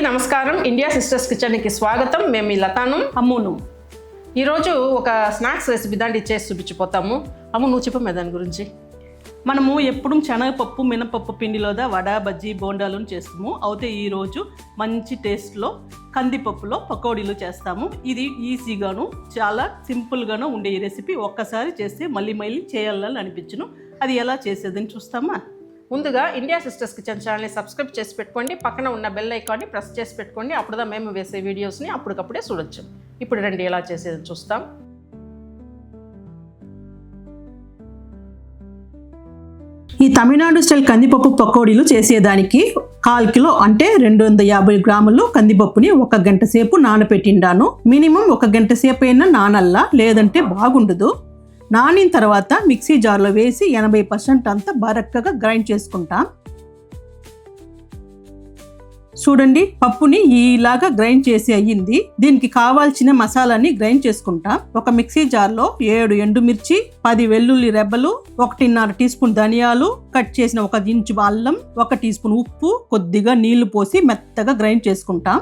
నమస్కారం. India sisters కిచెన్కి స్వాగతం. మేము మీ లతాను. అమ్మును. ఈరోజు ఒక స్నాక్స్ రెసిపీ దాంట్లో చేసి చూపించిపోతాము. అమ్ము నువ్వు చెప్పమే దాని గురించి. మనము ఎప్పుడు శనగపప్పు మినపప్పు పిండిలోదా వడ బజ్జీ బోండాలను చేస్తాము. అయితే ఈరోజు మంచి టేస్ట్లో కందిపప్పులో పకోడీలు చేస్తాము. ఇది ఈజీగాను చాలా సింపుల్గాను ఉండే ఈ రెసిపీ. ఒక్కసారి చేస్తే మళ్ళీ మళ్ళీ చేయాలని అనిపించును. అది ఎలా చేసేదని చూస్తామా? ముందుగా ఇండియా సిస్టర్స్ కిచెన్ ఛానల్ని సబ్స్క్రైబ్ చేసి పెట్టుకోండి. పక్కన ఉన్న బెల్ ఐకాన్ని ప్రెస్ చేసి పెట్టుకోండి. అప్పుడుదా మేము వేసే వీడియోస్ని అప్పటికప్పుడే చూడొచ్చు. ఇప్పుడు రండి ఎలా చేసేది చూస్తాం. ఈ తమిళనాడు స్టైల్ కందిపప్పు పకోడీలు చేసేదానికి కాల్ కిలో అంటే రెండు వందల యాభై గ్రాములు కందిపప్పుని ఒక గంట సేపు నానబెట్టిండాను మినిమం ఒక గంట సేపు అయినా నానల్లా లేదంటే బాగుండదు. నానిన తర్వాత మిక్సీ జార్లో వేసి ఎనభై పర్సెంట్ అంతా బరక్కగా గ్రైండ్ చేసుకుంటాం. చూడండి పప్పుని ఇలాగా గ్రైండ్ చేసి అయ్యింది. దీనికి కావాల్సిన మసాలాని గ్రైండ్ చేసుకుంటా. ఒక మిక్సీ జార్లో ఏడు ఎండుమిర్చి పది వెల్లుల్లి రెబ్బలు ఒకటిన్నర టీ స్పూన్ ధనియాలు కట్ చేసిన ఒక ఇంచు అల్లం ఒక టీ స్పూన్ ఉప్పు కొద్దిగా నీళ్ళు పోసి మెత్తగా గ్రైండ్ చేసుకుంటా.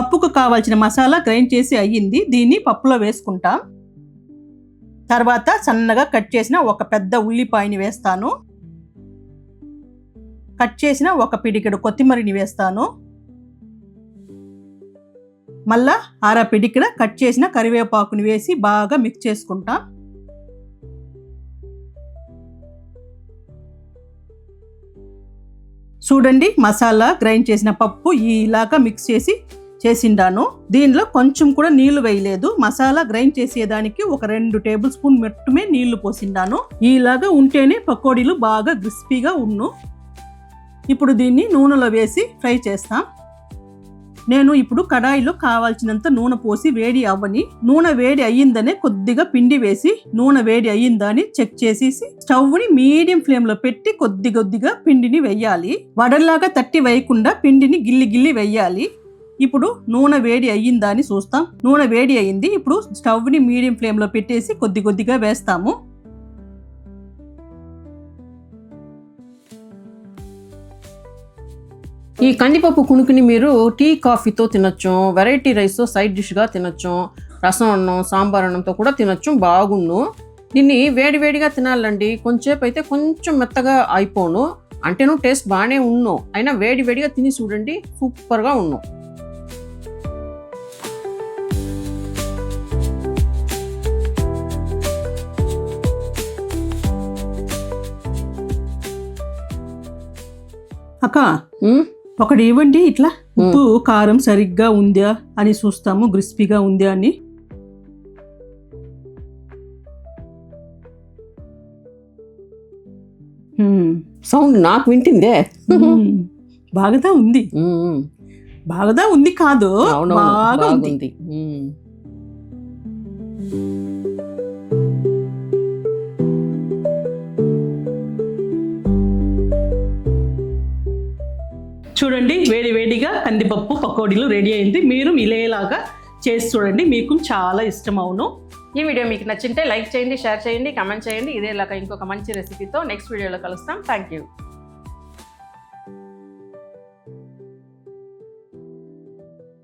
పప్పుకు కావాల్సిన మసాలా గ్రైండ్ చేసి అయ్యింది. దీన్ని పప్పులో వేసుకుంటాం. తర్వాత సన్నగా కట్ చేసిన ఒక పెద్ద ఉల్లిపాయని వేస్తాను. కట్ చేసిన ఒక పిడికెడు కొత్తిమీరని వేస్తాను. మళ్ళా అర పిడికిడ కట్ చేసిన కరివేపాకుని వేసి బాగా మిక్స్ చేసుకుంటాం. చూడండి మసాలా గ్రైండ్ చేసిన పప్పు ఇలాగా మిక్స్ చేసి చేసిండాను. దీనిలో కొంచెం కూడా నీళ్ళు వేయలేదు. మసాలా గ్రైండ్ చేసేదానికి ఒక రెండు టేబుల్ స్పూన్ మెట్టుమే నీళ్ళు పోసిండాను. ఇలాగా ఉంటేనే పకోడీలు బాగా క్రిస్పీగా ఉన్ను. ఇప్పుడు దీన్ని నూనెలో వేసి ఫ్రై చేస్తాం. నేను ఇప్పుడు కడాయిలో కావాల్సినంత నూనె పోసి వేడి అవ్వని నూనె వేడి అయ్యిందనే కొద్దిగా పిండి వేసి నూనె వేడి అయ్యిందని చెక్ చేసేసి స్టవ్ని మీడియం ఫ్లేమ్లో పెట్టి కొద్ది కొద్దిగా పిండిని వెయ్యాలి వడల్లాగా తట్టి వేయకుండా పిండిని గిల్లి గిల్లి వెయ్యాలి ఇప్పుడు నూనె వేడి అయ్యిందా అని చూస్తాం. నూనె వేడి అయ్యింది. ఇప్పుడు స్టవ్ని మీడియం ఫ్లేమ్లో పెట్టేసి కొద్ది కొద్దిగా వేస్తాము. ఈ కందిపప్పు కుణుకుని మీరు టీ కాఫీతో తినొచ్చు. వెరైటీ రైస్తో సైడ్ డిష్గా తినొచ్చు. రసం అన్నం సాంబార్ అన్నంతో కూడా తినొచ్చు. బాగుండు. దీన్ని వేడివేడిగా తినాలండి. కొంచెంసేపు అయితే కొంచెం మెత్తగా అయిపోను. అంటేను టేస్ట్ బాగానే ఉన్ను. అయినా వేడివేడిగా తిని చూడండి. సూపర్గా ఉన్ను. అక్క ఒకటి ఇవ్వండి ఇట్లా? ఉప్పు కారం సరిగ్గా ఉందా అని చూస్తాము క్రిస్పీగా ఉందా అని. సౌండ్ నాకు వింటిందే. బాగాదా ఉంది. బాగాదా ఉంది కాదు బాగా ఉంది చూడండి వేడి వేడిగా కందిపప్పు పకోడీలు రెడీ అయింది. మీరు ఇలాగా చేసి చూడండి మీకు చాలా ఇష్టం అవును. ఈ వీడియో మీకు నచ్చింటే లైక్ చేయండి షేర్ చేయండి కమెంట్ చేయండి. ఇదేలాగా ఇంకొక మంచి రెసిపీతో నెక్స్ట్ వీడియోలో కలుస్తాం. Thank you